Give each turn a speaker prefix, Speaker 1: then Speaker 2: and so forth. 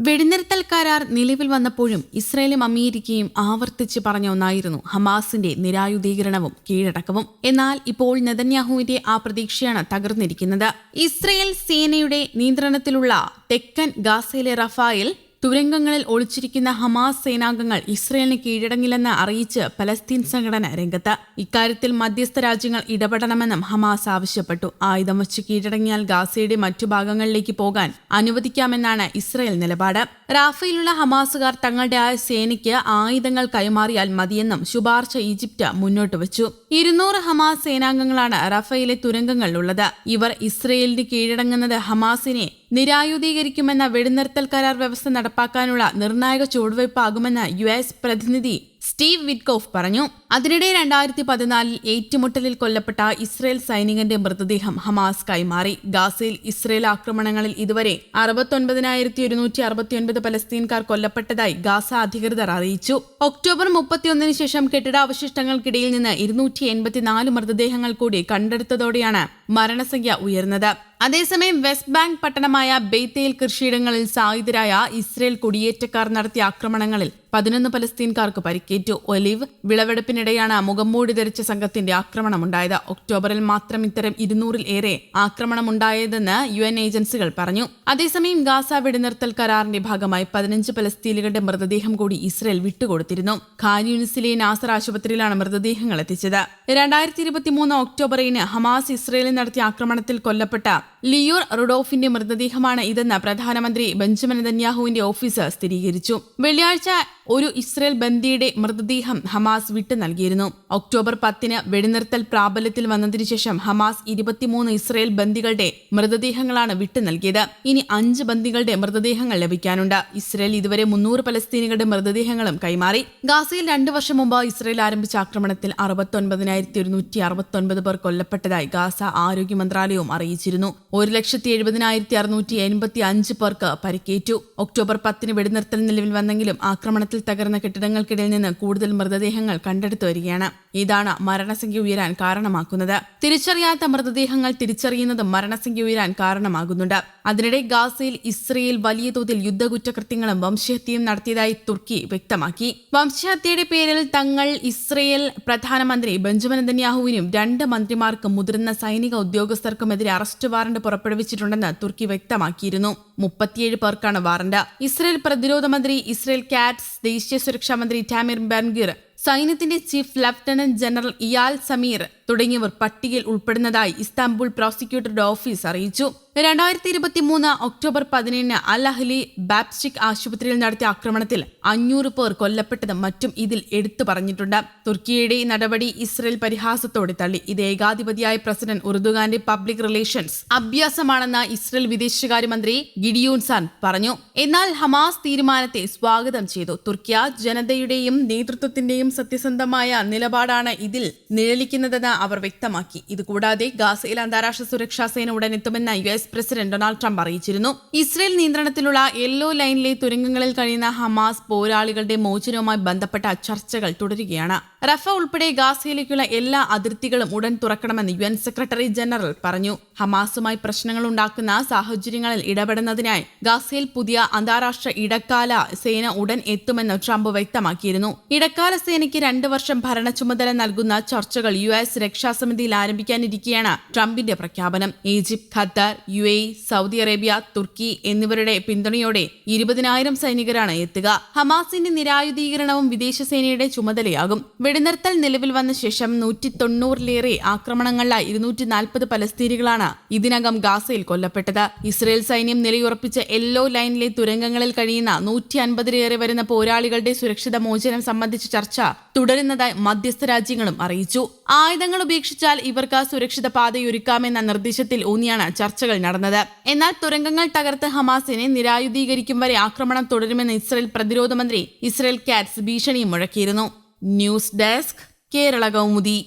Speaker 1: വെടിനിർത്തൽ കരാർ നിലവിൽ വന്നപ്പോഴും ഇസ്രയേലും അമേരിക്കയും ആവർത്തിച്ച് പറഞ്ഞ ഒന്നായിരുന്നു ഹമാസിന്റെ നിരായുധീകരണവും കീഴടക്കവും. എന്നാൽ ഇപ്പോൾ നെതന്യാഹുവിന്റെ ആ പ്രതീക്ഷയാണ് തകർന്നിരിക്കുന്നത്. ഇസ്രയേൽ സേനയുടെ നിയന്ത്രണത്തിലുള്ള തെക്കൻ ഗാസയിലെ റഫായിൽ തുരങ്കങ്ങളിൽ ഒളിച്ചിരിക്കുന്ന ഹമാസ് സേനാംഗങ്ങൾ ഇസ്രയേലിന് കീഴടങ്ങില്ലെന്ന് അറിയിച്ച് പലസ്തീൻ സംഘടന രംഗത്ത്. ഇക്കാര്യത്തിൽ മധ്യസ്ഥ രാജ്യങ്ങൾ ഇടപെടണമെന്നും ഹമാസ് ആവശ്യപ്പെട്ടു. ആയുധം വച്ച് കീഴടങ്ങിയാൽ ഗാസയുടെ മറ്റു ഭാഗങ്ങളിലേക്ക് പോകാൻ അനുവദിക്കാമെന്നാണ് ഇസ്രയേൽ നിലപാട്. റാഫയിലുള്ള ഹമാസുകാർ തങ്ങളുടെ ആ സേനയ്ക്ക് ആയുധങ്ങൾ കൈമാറിയാൽ മതിയെന്നും ശുപാർശ ഈജിപ്ത് മുന്നോട്ട് വച്ചു. ഇരുന്നൂറ് ഹമാസ് സേനാംഗങ്ങളാണ് റഫയിലെ തുരങ്കങ്ങളിലുള്ളത്. ഇവർ ഇസ്രയേലിന് കീഴടങ്ങുന്നത് ഹമാസിനെ നിരായുധീകരിക്കുമെന്ന വെടിനിർത്തൽ കരാർ വ്യവസ്ഥ നടപ്പാക്കാനുള്ള നിർണായക ചുവടുവയ്പാകുമെന്ന് യു എസ് പ്രതിനിധി സ്റ്റീവ് വിറ്റ്കോഫ് പറഞ്ഞു. അതിനിടെ രണ്ടായിരത്തി പതിനാലിൽ ഏറ്റുമുട്ടലിൽ കൊല്ലപ്പെട്ട ഇസ്രയേൽ സൈനികന്റെ മൃതദേഹം ഹമാസ് കൈമാറി. ഗാസയിൽ ഇസ്രയേൽ ആക്രമണങ്ങളിൽ ഇതുവരെ അറുപത്തൊൻപതിനായിരത്തി ഒരുന്നൂറ്റി അറുപത്തിയൊൻപത് പലസ്തീൻകാർ കൊല്ലപ്പെട്ടതായി ഗാസ അധികൃതർ അറിയിച്ചു. ഒക്ടോബർ മുപ്പത്തിയൊന്നിന് ശേഷം കെട്ടിടാവശിഷ്ടങ്ങൾക്കിടയിൽ നിന്ന് ഇരുന്നൂറ്റി എൺപത്തിനാല് മൃതദേഹങ്ങൾ കൂടി കണ്ടെടുത്തതോടെയാണ് മരണസംഖ്യ ഉയർന്നത്. അതേസമയം വെസ്റ്റ് ബാങ്ക് പട്ടണമായ ബെയ്ത്തേൽ കൃഷിയിടങ്ങളിൽ സായുധരായ ഇസ്രയേൽ കുടിയേറ്റക്കാർ നടത്തിയ ആക്രമണങ്ങളിൽ പതിനൊന്ന് പലസ്തീൻകാർക്ക് പരിക്കേറ്റു. ഒലിവ് വിളവെടുപ്പിനിടെയാണ് മുഖംമൂടി ധരിച്ച സംഘത്തിന്റെ ആക്രമണമുണ്ടായത്. ഒക്ടോബറിൽ മാത്രം ഇത്തരം ഇരുന്നൂറിൽ ഏറെ ആക്രമണമുണ്ടായതെന്ന് യു എൻ ഏജൻസികൾ പറഞ്ഞു. അതേസമയം ഗാസ വെടിനിർത്തൽ കരാറിന്റെ ഭാഗമായി പതിനഞ്ച് പലസ്തീനുകളുടെ മൃതദേഹം കൂടി ഇസ്രയേൽ വിട്ടുകൊടുത്തിരുന്നു. ഖാൻ യൂണിസിലെ നാസർ ആശുപത്രിയിലാണ് മൃതദേഹങ്ങൾ എത്തിച്ചത്. രണ്ടായിരത്തി ഇരുപത്തിമൂന്ന് ഒക്ടോബറിന് ഹമാസ് ഇസ്രയേലിൽ നടത്തിയ ആക്രമണത്തിൽ കൊല്ലപ്പെട്ട ലിയോർ റുഡോഫിന്റെ മൃതദേഹമാണ് ഇതെന്ന് പ്രധാനമന്ത്രി ബെഞ്ചമിൻ നെതന്യാഹുവിന്റെ ഓഫീസ് സ്ഥിരീകരിച്ചു. വെള്ളിയാഴ്ച ഒരു ഇസ്രയേൽ ബന്ദിയുടെ മൃതദേഹം ഹമാസ് വിട്ടു നൽകിയിരുന്നു. ഒക്ടോബർ പത്തിന് വെടിനിർത്തൽ പ്രാബല്യത്തിൽ വന്നതിനു ശേഷം ഹമാസ് ഇരുപത്തിമൂന്ന് ഇസ്രയേൽ ബന്ദികളുടെ മൃതദേഹങ്ങളാണ് വിട്ടു നൽകിയത്. ഇനി അഞ്ച് ബന്ദികളുടെ മൃതദേഹങ്ങൾ ലഭിക്കാനുണ്ട്. ഇസ്രയേൽ ഇതുവരെ മുന്നൂറ് പലസ്തീനികളുടെ മൃതദേഹങ്ങളും കൈമാറി. ഗാസയിൽ രണ്ടു വർഷം മുമ്പ് ഇസ്രയേൽ ആരംഭിച്ച ആക്രമണത്തിൽ അറുപത്തൊൻപതിനായിരത്തി ഒരുന്നൂറ്റി അറുപത്തൊൻപത് പേർ കൊല്ലപ്പെട്ടതായി ഗാസ ആരോഗ്യ മന്ത്രാലയവും അറിയിച്ചിരുന്നു. ഒരു ലക്ഷത്തി എഴുപതിനായിരത്തി അറുന്നൂറ്റി എൺപത്തി അഞ്ച് പേർക്ക് പരിക്കേറ്റു. ഒക്ടോബർ പത്തിന് വെടിനിർത്തൽ നിലവിൽ വന്നെങ്കിലും ആക്രമണത്തിൽ തകർന്ന കെട്ടിടങ്ങൾക്കിടയിൽ നിന്ന് കൂടുതൽ മൃതദേഹങ്ങൾ കണ്ടെടുത്തു വരികയാണ്. ഇതാണ് മരണസംഖ്യ ഉയരാൻ കാരണമാക്കുന്നത്. തിരിച്ചറിയാത്ത മൃതദേഹങ്ങൾ തിരിച്ചറിയുന്നതും മരണസംഖ്യ ഉയരാൻ കാരണമാകുന്നുണ്ട്. അതിനിടെ ഗാസയിൽ ഇസ്രയേൽ വലിയ തോതിൽ യുദ്ധകുറ്റകൃത്യങ്ങളും വംശഹത്യയും നടത്തിയതായി തുർക്കി വ്യക്തമാക്കി. വംശഹത്യയുടെ പേരിൽ തങ്ങൾ ഇസ്രയേൽ പ്രധാനമന്ത്രി ബെഞ്ചമിൻ നെതന്യാഹുവിനും രണ്ട് മന്ത്രിമാർക്കും മുതിർന്ന സൈനിക ഉദ്യോഗസ്ഥർക്കുമെതിരെ അറസ്റ്റ് വാറണ്ട് പുറപ്പെടുവിച്ചിട്ടുണ്ടെന്ന് തുർക്കി വ്യക്തമാക്കിയിരുന്നു. മുപ്പത്തിയേഴ് പേർക്കാണ് വാറണ്ട് ഇസ്രയേൽ പ്രതിരോധ മന്ത്രി ഇസ്രയേൽ കാറ്റ്സ് ദേശീയ സുരക്ഷാ മന്ത്രി ടാമിർ ബൻഗിർ സൈന്യത്തിന്റെ chief lieutenant general Eyal Zamir തുടങ്ങിയവർ പട്ടികയിൽ ഉൾപ്പെടുന്നതായി ഇസ്താംബുൾ പ്രോസിക്യൂട്ടറുടെ ഓഫീസ് അറിയിച്ചു. രണ്ടായിരത്തി ഇരുപത്തി മൂന്ന് ഒക്ടോബർ പതിനേഴിന് അൽ അഹ്ലി ബാപ്സ്റ്റിക് ആശുപത്രിയിൽ നടത്തിയ ആക്രമണത്തിൽ അഞ്ഞൂറ് പേർ കൊല്ലപ്പെട്ടതും മറ്റും ഇതിൽ എടുത്തു പറഞ്ഞിട്ടുണ്ട്. തുർക്കിയുടെ നടപടി ഇസ്രയേൽ പരിഹാസത്തോടെ തള്ളി. ഇത് ഏകാധിപതിയായ പ്രസിഡന്റ് ഉറുദുഖാന്റെ പബ്ലിക് റിലേഷൻസ് അഭ്യാസമാണെന്ന് ഇസ്രയേൽ വിദേശകാര്യമന്ത്രി ഗിഡിയൂൻസാൻ പറഞ്ഞു. എന്നാൽ ഹമാസ് തീരുമാനത്തെ സ്വാഗതം ചെയ്തു. തുർക്കിയ ജനതയുടെയും നേതൃത്വത്തിന്റെയും സത്യസന്ധമായ നിലപാടാണ് ഇതിൽ നിഴലിക്കുന്നതെന്ന് അവർ വ്യക്തമാക്കി. ഇതുകൂടാതെ ഗാസയിൽ അന്താരാഷ്ട്ര സുരക്ഷാ സേന ഉടൻ എത്തുമെന്ന് U S president Donald Trump അറിയിച്ചിരുന്നു. ഇസ്രയേൽ നിയന്ത്രണത്തിലുള്ള യെല്ലോ ലൈനിലെ തുരങ്കങ്ങളിൽ കഴിയുന്ന ഹമാസ് പോരാളികളുടെ മോചനവുമായി ബന്ധപ്പെട്ട ചർച്ചകൾ തുടരുകയാണ്. റഫ ഉൾപ്പെടെ ഗാസയിലേക്കുള്ള എല്ലാ അതിർത്തികളും ഉടൻ തുറക്കണമെന്ന് യു എൻ സെക്രട്ടറി ജനറൽ പറഞ്ഞു. ഹമാസുമായി പ്രശ്നങ്ങൾ ഉണ്ടാക്കുന്ന സാഹചര്യങ്ങളിൽ ഇടപെടുന്നതിനായി ഗാസയിൽ പുതിയ അന്താരാഷ്ട്ര ഇടക്കാല സേന ഉടൻ എത്തുമെന്ന് ട്രംപ് വ്യക്തമാക്കിയിരുന്നു. ഇടക്കാല സേനയ്ക്ക് രണ്ട് വർഷം ഭരണ ചുമതല നൽകുന്ന ചർച്ചകൾ യു എസ് രക്ഷാസമിതിയിൽ ആരംഭിക്കാനിരിക്കെയാണ് ട്രംപിന്റെ പ്രഖ്യാപനം. Egypt Qatar U A Saudi Arabia തുർക്കി എന്നിവരുടെ പിന്തുണയോടെ ഇരുപതിനായിരം സൈനികരാണ് എത്തുക. ഹമാസിന്റെ നിരായുധീകരണവും വിദേശ സേനയുടെ ചുമതലയാകും. വെടിനിർത്തൽ നിലവിൽ വന്ന ശേഷം നൂറ്റി തൊണ്ണൂറിലേറെ ആക്രമണങ്ങളിലായി ഇരുന്നൂറ്റി നാൽപ്പത് പലസ്തീനികളാണ് ഇതിനകം ഗാസയിൽ കൊല്ലപ്പെട്ടത്. ഇസ്രയേൽ സൈന്യം നിലയുറപ്പിച്ച യെല്ലോ ലൈനിലെ തുരങ്കങ്ങളിൽ കഴിയുന്ന നൂറ്റി അൻപതിലേറെ വരുന്ന പോരാളികളുടെ സുരക്ഷിത മോചനം സംബന്ധിച്ച ചർച്ച തുടരുന്നതായി മധ്യസ്ഥ രാജ്യങ്ങളും അറിയിച്ചു. ആയുധങ്ങൾ ഉപേക്ഷിച്ചാൽ ഇവർക്ക് സുരക്ഷിത പാതയൊരുക്കാമെന്ന നിർദ്ദേശത്തിൽ ഊന്നിയാണ് ചർച്ചകൾ നടന്നത്. എന്നാൽ തുരങ്കങ്ങൾ തകർത്ത് ഹമാസിനെ നിരായുധീകരിക്കും വരെ ആക്രമണം തുടരുമെന്ന് ഇസ്രയേൽ പ്രതിരോധ മന്ത്രി ഇസ്രയേൽ കാറ്റ്സ് ഭീഷണിയും മുഴക്കിയിരുന്നു. News desk Kerala Kaumudi.